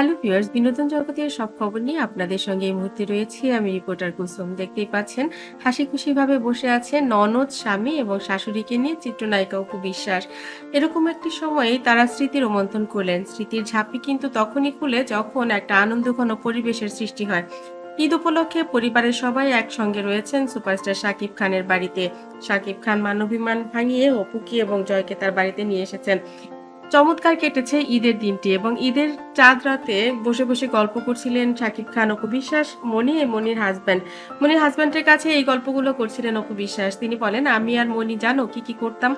Hello viewers, বিনোদন জগতের সব খবর নিয়ে আপনাদের সঙ্গে এই মুহূর্তে রয়েছি। আমি রিপোর্টার কুসুম, দেখতেই পাচ্ছেন হাসি খুশি ভাবে বসে আছে ননদ, স্বামী এবং শাশুড়িকে নিয়ে চিত্রনায়িকা অপু বিশ্বাস। এরকম একটি সময়ে তারা স্মৃতি রোমন্থন করলেন। স্মৃতির ঝাঁপি কিন্তু তখনই খুলে যখন একটা আনন্দঘন পরিবেশের সৃষ্টি হয়। ঈদ উপলক্ষে পরিবারের সবাই একসঙ্গে রয়েছেন সুপারস্টার শাকিব খানের বাড়িতে। শাকিব খান মানবিমান ভাঙিয়ে অপুকে এবং জয়কে তার বাড়িতে নিয়ে এসেছেন। চমৎকার কেটেছে ঈদের দিনটি এবং ঈদের চাঁদ রাতে বসে বসে গল্প করছিলেন শাকিব খান, অপু বিশ্বাস, মনি মনির হাজব্যান্ড মনির হাজব্যান্ডের কাছে এই গল্পগুলো করছিলেন অপু বিশ্বাস। তিনি বলেন, আমি আর মনি জানো কি কি করতাম।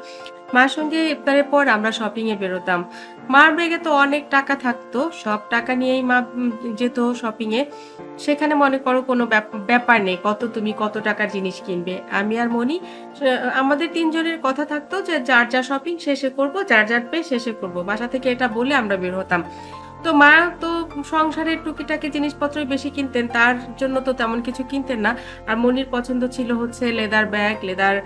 মার সঙ্গে ইফতারের পর আমরা শপিং এ বেরোতাম। মার ব্যাগে তো অনেক টাকা থাকতো, সব টাকা নিয়েই মা যেত শপিং এ। সেখানে মনে করো কোনো ব্যাপ- ব্যাপার নেই, কত তুমি কত টাকার জিনিস কিনবে। আমি আর মনি আমাদের তিনজনের কথা থাকতো যে যার যা শপিং শেষে করব, যার যার পে শেষে করব। বাসা থেকে এটা বলে আমরা বের হতাম। তো মা তো সংসারের টুকিটাকি জিনিসপত্রই বেশি কিনতেন, তার জন্য তো তেমন কিছু কিনতেন না। আর মনির পছন্দ ছিল হচ্ছে লেদার ব্যাগ, লেদার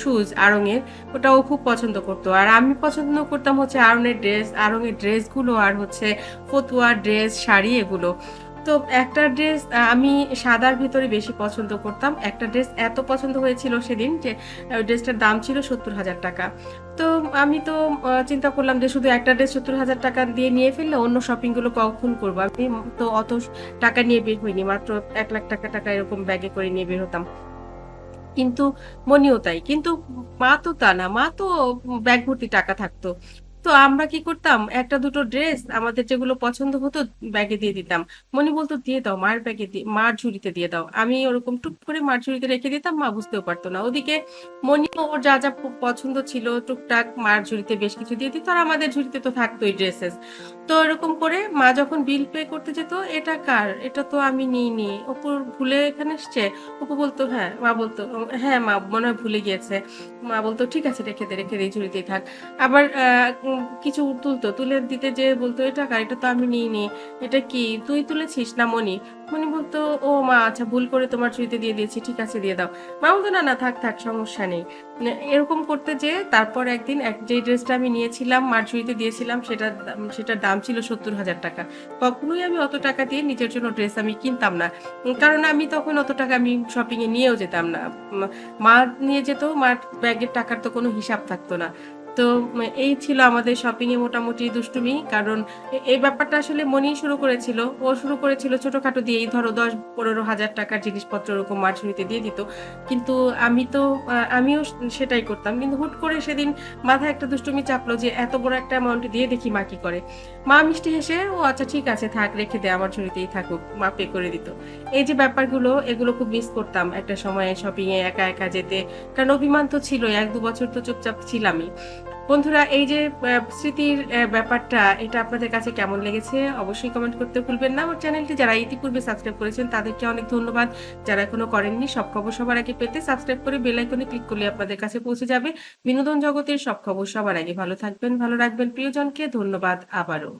শুজ, আড়ঙের। ওটাও খুব পছন্দ করতো। আর আমি পছন্দ করতাম হচ্ছে আড়ঙের ড্রেস আরঙের ড্রেসগুলো আর হচ্ছে ফতুয়া ড্রেস, শাড়ি এগুলো। তো একটা ড্রেস আমি সাদার ভিতরে বেশি পছন্দ করতাম। একটা ড্রেস এত পছন্দ হয়েছিল সেদিন যে ড্রেসটার দাম ছিল সত্তর হাজার টাকা। তো আমি তো চিন্তা করলাম যে শুধু একটা ড্রেস সত্তর হাজার টাকা দিয়ে নিয়ে ফেললে অন্য শপিংগুলো কখন করব? আমি তো অত টাকা নিয়ে বের হইনি, মাত্র এক লাখ টাকা টাকা এরকম ব্যাগে করে নিয়ে বের হতাম। কিন্তু মনিও তাই, কিন্তু মা তো তা না, মা তো ব্যাগ ভর্তি টাকা থাকতো। তো আমরা কি করতাম? একটা দুটো ড্রেস আমাদের যেগুলো পছন্দ হতো ব্যাগে দিয়ে দিতাম। মনি বলতো, দিয়ে দাও, মার ব্যাগে দিয়ে মার ঝুড়িতে দিয়ে দাও। আমি ওরকম টুক করে মার ঝুড়িতে রেখে দিতাম, মা বুঝতেও পারতো না। ওদিকে মনিও ওর যা যা পছন্দ ছিল, টুকটাক মার ঝুড়িতে বেশ কিছু দিয়ে দিত, আর আমাদের ঝুড়িতে তো থাকতোই ড্রেসেস তো এরকম করে মা যখন বিল পে করতে যেত, এটা কার? এটা তো আমি নিইনি অপুর ভুলে এখানে এসছে? অপু বলতো হ্যাঁ। মা বলতো হ্যাঁ মা, মনে হয় ভুলে গিয়েছে। মা বলতো, ঠিক আছে, রেখে দে রেখে দে ঝুড়িতেই থাক। আবার কিছু তুলতো। তুলে দিতে যে বলতো এটা কার এটা তো আমি নিইনি, এটা কি? তুই তুলেছিস না মনি? মনি বলতো, ও মা আচ্ছা ভুল করে তোমার ঝুড়িতে দিয়ে দিয়েছি, ঠিক আছে, দিয়ে দাও। মা বলতো, না না, থাক থাক, সমস্যা নেই। মানে এরকম করতে যে তারপর একদিন এক যে ড্রেসটা আমি নিয়েছিলাম, মার ঝুড়িতে দিয়েছিলাম সেটা সেটার দাম ছিল সত্তর হাজার টাকা। কখনোই আমি অত টাকা দিয়ে নিজের জন্য ড্রেস আমি কিনতাম না। কারণ আমি তখন অত টাকা আমি শপিংয়ে নিয়েও যেতাম না। মা নিয়ে যেত, মার ব্যাগের টাকার তো কোনো হিসাব থাকতো না। তো এই ছিল আমাদের শপিং এ মোটামুটি দুষ্টুমি। কারণ এই ব্যাপারটা আসলে মনি শুরু করেছিল। ও শুরু করেছিল ছোটখাটো দিয়েই, ধরো দশ পনেরো হাজার টাকার জিনিসপত্র ওরকম মার ঝুড়িতে দিয়ে দিত। কিন্তু আমি তো আমিও সেটাই করতাম। কিন্তু হুট করে সেদিন মাথায় একটা দুষ্টুমি চাপলো যে, এত বড় একটা অ্যামাউন্ট দিয়ে দেখি মা কি করে। মা মিষ্টি হেসে, ও আচ্ছা ঠিক আছে, থাক, রেখে দে, আমার ঝুড়িতেই থাকুক। মা পে করে দিত। এই যে ব্যাপারগুলো, এগুলো খুব মিস করতাম একটা সময়ে শপিং এ একা একা যেতে। কারণ অভিমান তো ছিল এক দু বছর তো চুপচাপ ছিলামই। বন্ধুরা, এই যে স্মৃতির ব্যাপারটা, এটা আপনাদের কাছে কেমন লেগেছে অবশ্যই কমেন্ট করতে ভুলবেন না। আমার চ্যানেলটি যারা ইতিপূর্বে সাবস্ক্রাইব করেছেন, তাদেরকে অনেক ধন্যবাদ। যারা এখনও করেননি, সব খবর সবার আগে পেতে সাবস্ক্রাইব করে বেল আইকনে ক্লিক করলে আপনাদের কাছে পৌঁছে যাবে। বিনোদন জগতের সব খবর সবার আগে। ভালো থাকবেন, ভালো রাখবেন। প্রিয়জনকে ধন্যবাদ আবারও।